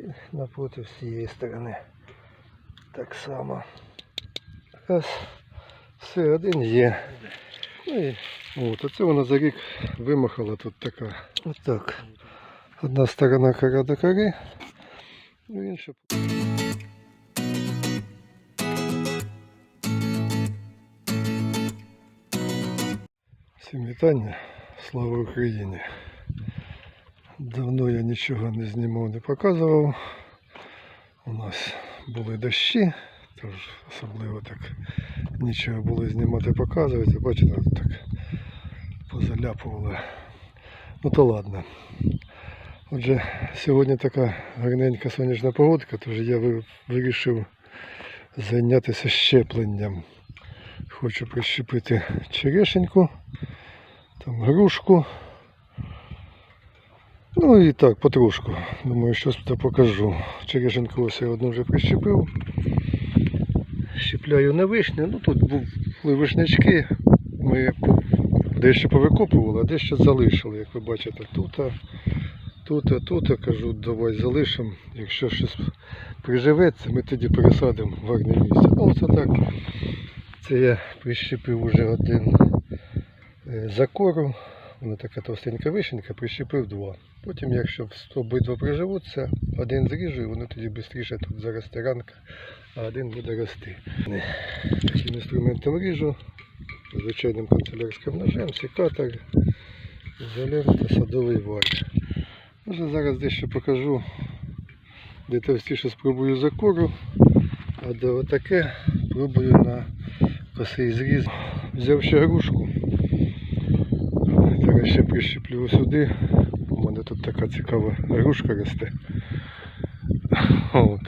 І напроти з цієї сторони так само. Раз. Все, один є. Ну і от, оце вона за рік вимахала тут така. Отак. Одна сторона кора до кори, ну інша. Всім вітання. Слава Україні. Давно я нічого не знімав, не показував. У нас були дощі, тож особливо так нічого було знімати, показувати. Бачите, так позаляпували. Ну то ладно. Отже, сьогодні така гарненька сонячна погодка, тож я вирішив зайнятися щепленням. Хочу прищепити черешеньку, там грушку. Ну і так, потрошку. Думаю, щось покажу. Черешенку ось я одну вже прищепив. Щепляю на вишню. Ну тут були вишнячки. Ми дещо повикопували, а дещо залишили, як ви бачите, тут, тут, тут. кажу, давай залишимо. Якщо щось приживеться, ми тоді пересадимо в гарне місце. Ну, оце так. Це я прищепив уже один е, закору. Вона така товстенька вишенька, прищепив два. Потім, якщо обидва приживуться, один зріжу і воно тоді швидше тут заросте ранка, а один буде рости. Таким інструментом ріжу, звичайним канцелярським ножем, секатор, ізолента, садовий валь. Може зараз дещо покажу, де товстіше спробую закору, а де отаке пробую на косий зріз. Взяв ще грушку. Ще прищеплю сюди. У мене тут така цікава грушка росте. От.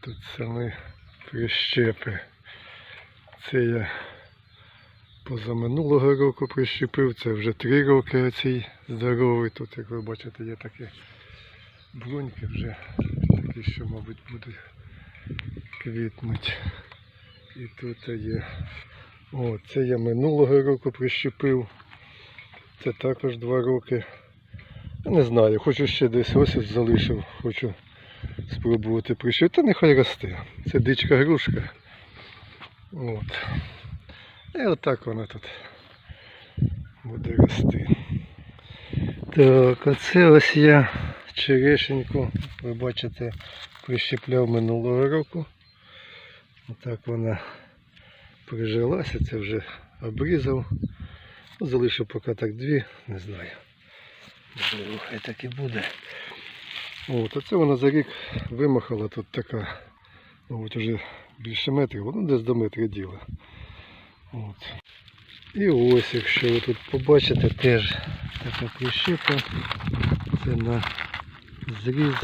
Тут самі прищепи. Це я позаминулого року прищепив, це вже три роки оцій здоровий. Тут, як ви бачите, є такі бруньки вже такі, що, мабуть, будуть квітнуть. І тут є. О, це я минулого року прищепив. Це також два роки. Не знаю, хочу ще десь ось залишив, хочу спробувати прищепити. Та нехай росте. Це дичка грушка. От. І отак вона тут буде рости. Так, оце ось я черешеньку, ви бачите, прищепляв минулого року. Отак вона прижилася, це вже обрізав. Залишив поки так дві, не знаю. Можливо, хай так і буде. От, оце вона за рік вимахала тут така, мабуть, вже більше метрів, ну десь до метра діла. От. І ось, якщо ви тут побачите, теж така прищепа. Це на зріз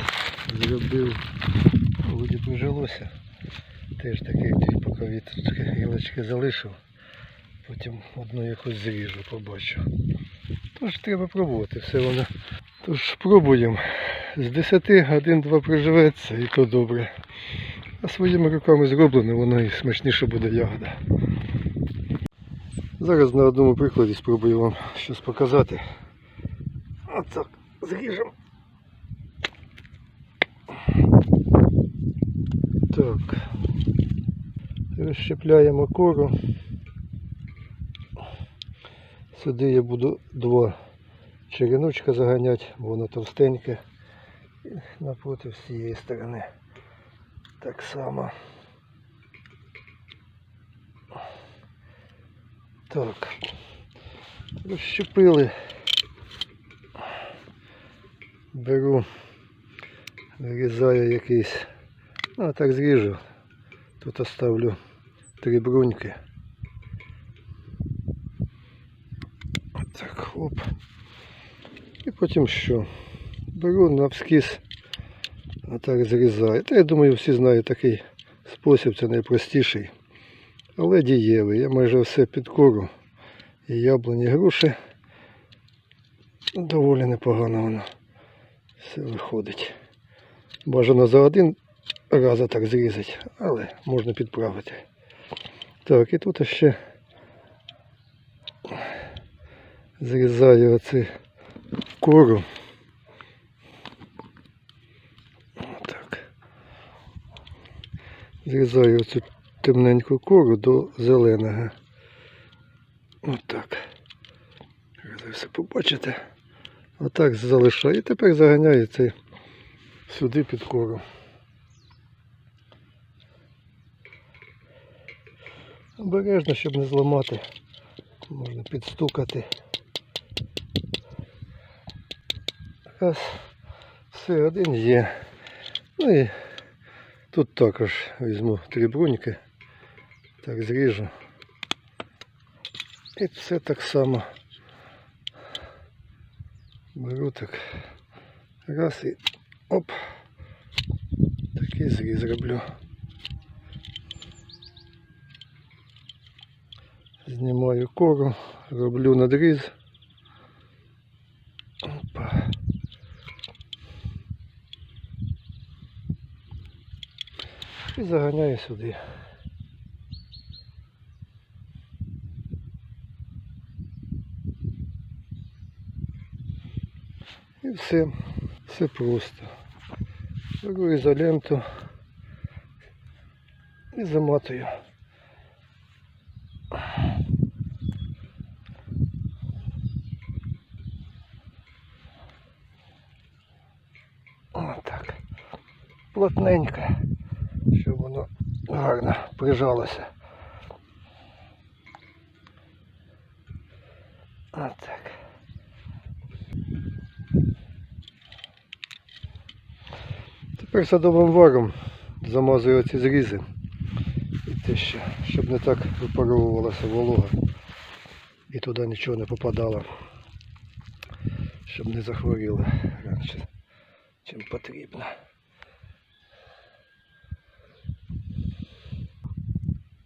зробив, вроді прижилося. Теж такі бокові трошки гілочки залишив. Потім одну якусь зріжу, побачу. Тож треба пробувати, все воно. Тож пробуємо. З 10 один-два приживеться і то добре. А своїми руками зроблено, воно і смачніше буде ягода. Зараз на одному прикладі спробую вам щось показати. Отак, зріжемо. Так. Розщепляємо кору. Сюди я буду два череночка заганяти, воно товстеньке. І напроти з цієї сторони так само. Так. Розщепили. Беру, вирізаю якийсь. Ну, а так зріжу. Тут оставлю три бруньки. Так, хлоп. І потім що? Беру навскіз, а так зрізаю. Та я думаю, всі знають такий спосіб, це найпростіший, але дієвий. Я майже все під кору. І яблуні, груші. Доволі непогано воно все виходить. Бажано за один раз так зрізати, але можна підправити. Так, і тут ще зрізаю оцю кору. Зрізаю цю темненьку кору до зеленого. Отак. Ви все побачите. Отак залишаю. І тепер заганяю цей сюди під кору. Обережно, щоб не зламати. Можна підстукати. Раз. Все, один є. Ну і тут також візьму три бруньки. Так зріжу. І все так само. Беру так. Раз і оп. Такий зріз роблю. Знімаю кору, роблю надріз. І заганяю сюди. І все, все просто. Беру ізоленту і заматую. Отак. Плотненько, гарно прижалося. Отак. Тепер садовим варом замазую ці зрізи. І те ще, щоб не так випаровувалася волога. І туди нічого не попадало. Щоб не захворіло раніше, чим потрібно.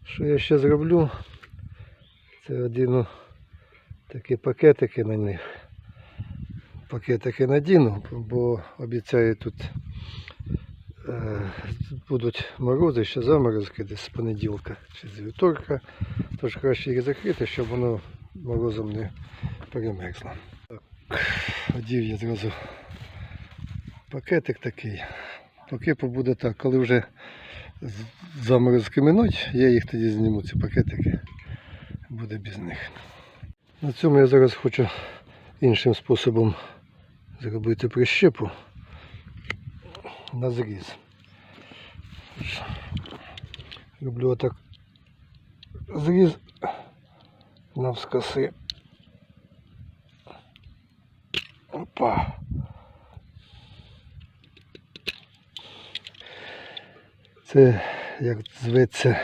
Що я ще зроблю? Це одіну такі пакетики на них. Пакетики надіну, бо обіцяю тут е, будуть морози, ще заморозки десь з понеділка чи з вівторка. Тож краще їх закрити, щоб воно морозом не перемерзло. Одів я зразу пакетик такий. Поки побуде так, коли вже заморозки минуть, я їх тоді зніму, ці пакетики. Буде без них. На цьому я зараз хочу іншим способом зробити прищепу на зріз. Роблю отак зріз навскоси. Опа. Це як зветься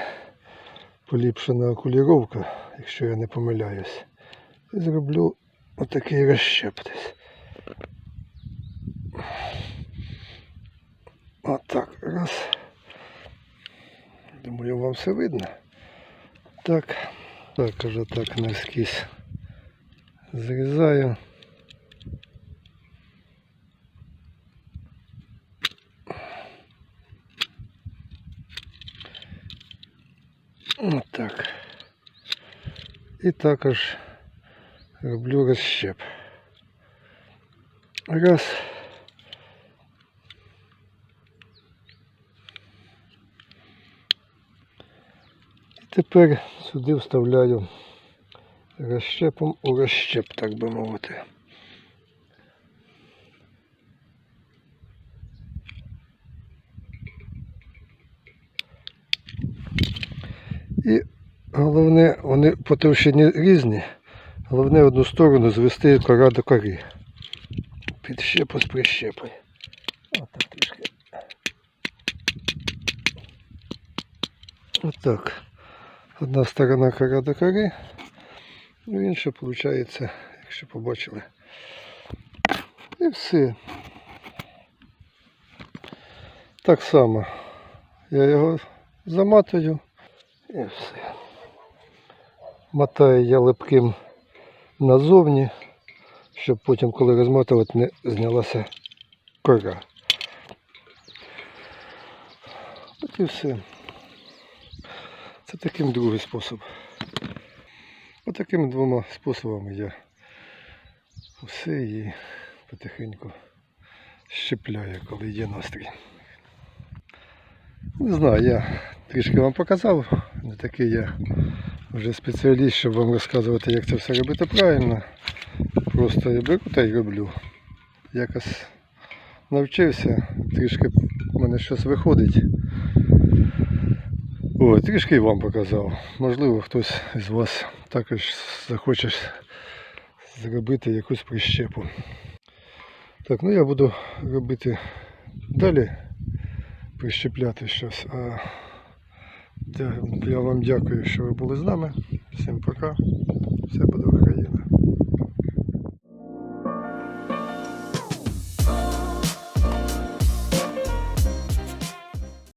поліпшена окуліровка, якщо я не помиляюсь. І зроблю отакий розщеп десь. Отак, раз. Думаю, вам все видно. Так, так, уже так наскізь зрізаю. Отак. І також роблю розщеп. Раз. І тепер сюди вставляю розщепом у розщеп, так би мовити. І головне, вони по товщині різні. Головне одну сторону звести кора до кори. Підщепу з прищепою. Отак трішки. Отак. Одна сторона кора до кори, ну інша виходить, якщо побачили. І все. Так само. Я його заматую і все. Мотаю я липким назовні, щоб потім, коли розмотувати, не знялася кора. От і все. Це таким другий спосіб. Отакими двома способами я все і потихеньку щепляю, коли є настрій. Не знаю, я трішки вам показав. Не такий я вже спеціаліст, щоб вам розказувати, як це все робити правильно. Просто я беру та й роблю. Якось навчився, трішки в мене щось виходить. О, трішки і вам показав. Можливо, хтось із вас також захоче зробити якусь прищепу. Так, ну я буду робити далі, прищепляти щось. Я вам дякую, що ви були з нами. Всім пока. Все буде Україна.